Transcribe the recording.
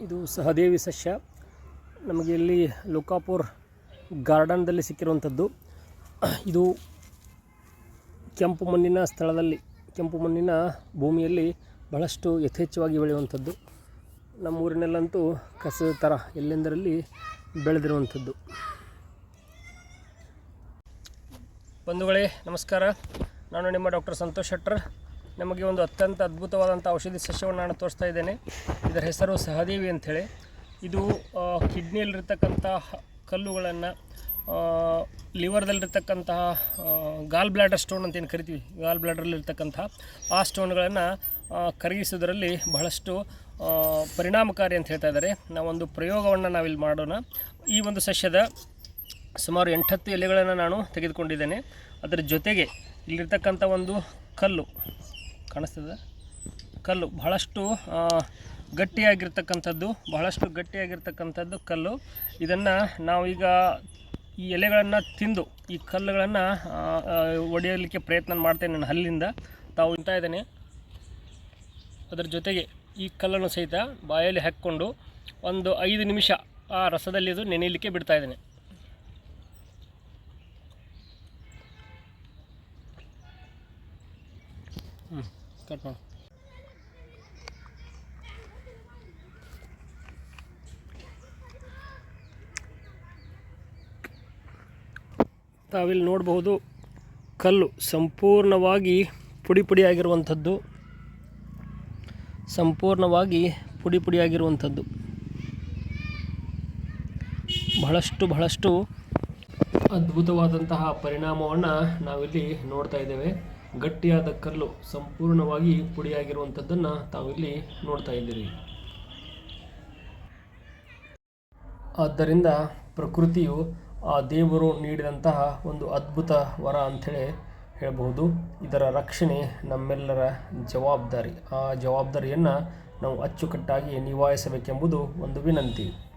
ಇದು ಸಹದೇವಿ ಸಸ್ಯ. ನಮಗೆ ಇಲ್ಲಿ ಲೋಕಾಪುರ್ ಗಾರ್ಡನ್ದಲ್ಲಿ ಸಿಕ್ಕಿರುವಂಥದ್ದು. ಇದು ಕೆಂಪು ಮಣ್ಣಿನ ಸ್ಥಳದಲ್ಲಿ, ಕೆಂಪು ಮಣ್ಣಿನ ಭೂಮಿಯಲ್ಲಿ ಬಹಳಷ್ಟು ಯಥೇಚ್ಛವಾಗಿ ಬೆಳೆಯುವಂಥದ್ದು. ನಮ್ಮ ಊರಿನಲ್ಲಂತೂ ಕಸದ ಥರ ಎಲ್ಲೆಂದರಲ್ಲಿ ಬೆಳೆದಿರುವಂಥದ್ದು. ಬಂಧುಗಳೇ, ನಮಸ್ಕಾರ. ನಾನು ನಿಮ್ಮ ಡಾಕ್ಟರ್ ಸಂತೋಷ್ ಶೆಟ್ಟರ್. ನಮಗೆ ಒಂದು ಅತ್ಯಂತ ಅದ್ಭುತವಾದಂಥ ಔಷಧಿ ಸಸ್ಯವನ್ನು ನಾನು ತೋರಿಸ್ತಾ ಇದ್ದೇನೆ. ಇದರ ಹೆಸರು ಸಹದೇವಿ ಅಂಥೇಳಿ. ಇದು ಕಿಡ್ನಿಯಲ್ಲಿರ್ತಕ್ಕಂತಹ ಕಲ್ಲುಗಳನ್ನು ಲಿವರ್ದಲ್ಲಿರ್ತಕ್ಕಂತಹ ಗಾಲ್ ಬ್ಲ್ಯಾಡರ್ ಸ್ಟೋನ್ ಅಂತ ಏನು ಕರಿತೀವಿ? ಗಾಲ್ ಬ್ಲ್ಯಾಡರಲ್ಲಿರ್ತಕ್ಕಂತಹ ಆ ಸ್ಟೋನ್ಗಳನ್ನು ಕರಗಿಸೋದರಲ್ಲಿ ಬಹಳಷ್ಟು ಪರಿಣಾಮಕಾರಿ ಅಂತ ಹೇಳ್ತಾ ಇದ್ದಾರೆ. ನಾವೊಂದು ಪ್ರಯೋಗವನ್ನು ನಾವಿಲ್ಲಿ ಮಾಡೋಣ. ಈ ಒಂದು ಸಸ್ಯದ ಸುಮಾರು ಎಂಟತ್ತು ಎಲೆಗಳನ್ನು ನಾನು ತೆಗೆದುಕೊಂಡಿದ್ದೇನೆ. ಅದರ ಜೊತೆಗೆ ಇಲ್ಲಿರ್ತಕ್ಕಂಥ ಒಂದು ಕಲ್ಲು ಕಾಣಿಸ್ತದೆ. ಕಲ್ಲು ಬಹಳಷ್ಟು ಗಟ್ಟಿಯಾಗಿರ್ತಕ್ಕಂಥದ್ದು ಬಹಳಷ್ಟು ಗಟ್ಟಿಯಾಗಿರ್ತಕ್ಕಂಥದ್ದು ಕಲ್ಲು. ಇದನ್ನು ನಾವೀಗ ಈ ಎಲೆಗಳನ್ನು ತಿಂದು, ಈ ಕಲ್ಲುಗಳನ್ನು ಒಡೆಯಲಿಕ್ಕೆ ಪ್ರಯತ್ನ ಮಾಡ್ತೇನೆ ನನ್ನ ಹಲ್ಲಿಂದ. ತಾವು ಇಂತ ಇದ್ದೇನೆ. ಅದರ ಜೊತೆಗೆ ಈ ಕಲ್ಲನ್ನು ಸಹಿತ ಬಾಯಲ್ಲಿ ಹಾಕ್ಕೊಂಡು ಒಂದು ಐದು ನಿಮಿಷ ಆ ರಸದಲ್ಲಿ ಇದು ನೆನೆಯಲಿಕ್ಕೆ ಬಿಡ್ತಾ ಇದ್ದೇನೆ. ಕಟ್ ಮಾಡು. ತಾವಿಲ್ಲಿ ನೋಡಬಹುದು ಕಲ್ಲು ಸಂಪೂರ್ಣವಾಗಿ ಪುಡಿ ಪುಡಿಯಾಗಿರುವಂಥದ್ದು. ಸಂಪೂರ್ಣವಾಗಿ ಪುಡಿ ಪುಡಿಯಾಗಿರುವಂಥದ್ದು. ಬಹಳಷ್ಟು ಬಹಳಷ್ಟು ಅದ್ಭುತವಾದಂತಹ ಪರಿಣಾಮವನ್ನು ನಾವಿಲ್ಲಿ ನೋಡ್ತಾ ಇದ್ದೇವೆ. ಗಟ್ಟಿಯಾದ ಕಲ್ಲು ಸಂಪೂರ್ಣವಾಗಿ ಪುಡಿಯಾಗಿರುವಂಥದ್ದನ್ನು ತಾವಿಲ್ಲಿ ನೋಡ್ತಾ ಇದ್ದೀರಿ. ಆದ್ದರಿಂದ ಪ್ರಕೃತಿಯು ಆ ದೇವರು ನೀಡಿದಂತಹ ಒಂದು ಅದ್ಭುತ ವರ ಅಂಥೇಳಿ ಹೇಳಬಹುದು. ಇದರ ರಕ್ಷಣೆ ನಮ್ಮೆಲ್ಲರ ಜವಾಬ್ದಾರಿ. ಆ ಜವಾಬ್ದಾರಿಯನ್ನು ನಾವು ಅಚ್ಚುಕಟ್ಟಾಗಿ ನಿಭಾಯಿಸಬೇಕೆಂಬುದು ಒಂದು ವಿನಂತಿ.